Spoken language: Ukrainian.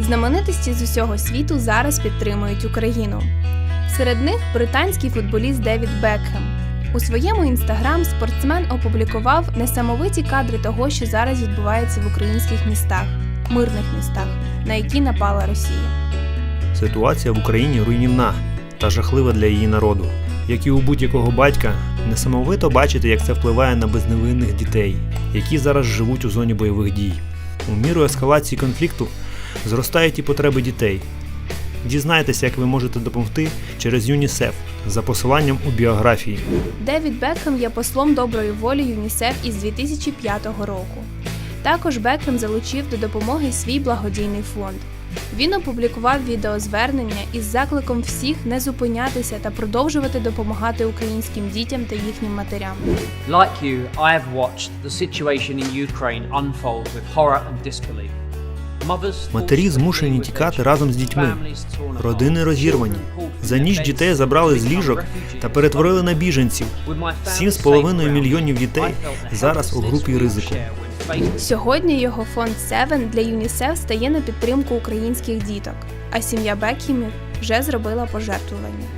Знаменитості з усього світу зараз підтримують Україну. Серед них британський футболіст Девід Бекхем. У своєму інстаграм спортсмен опублікував несамовиті кадри того, що зараз відбувається в українських містах, мирних містах, на які напала Росія. Ситуація в Україні руйнівна та жахлива для її народу. Як і у будь-якого батька, несамовито бачити, як це впливає на безневинних дітей, які зараз живуть у зоні бойових дій. У міру ескалації конфлікту зростають і потреби дітей. Дізнайтеся, як ви можете допомогти через ЮНІСЕФ за посиланням у біографії. Девід Бекхем є послом доброї волі ЮНІСЕФ із 2005 року. Також Бекхем залучив до допомоги свій благодійний фонд. Він опублікував відеозвернення із закликом всіх не зупинятися та продовжувати допомагати українським дітям та їхнім матерям. Like you, I have watched the situation in Ukraine unfold with horror and disbelief. Матері змушені тікати разом з дітьми. Родини розірвані. За ніч дітей забрали з ліжок та перетворили на біженців. Сім з половиною мільйонів дітей зараз у групі ризику. Сьогодні його фонд Seven для ЮНІСЕФ стає на підтримку українських діток, а сім'я Бекхемів вже зробила пожертвування.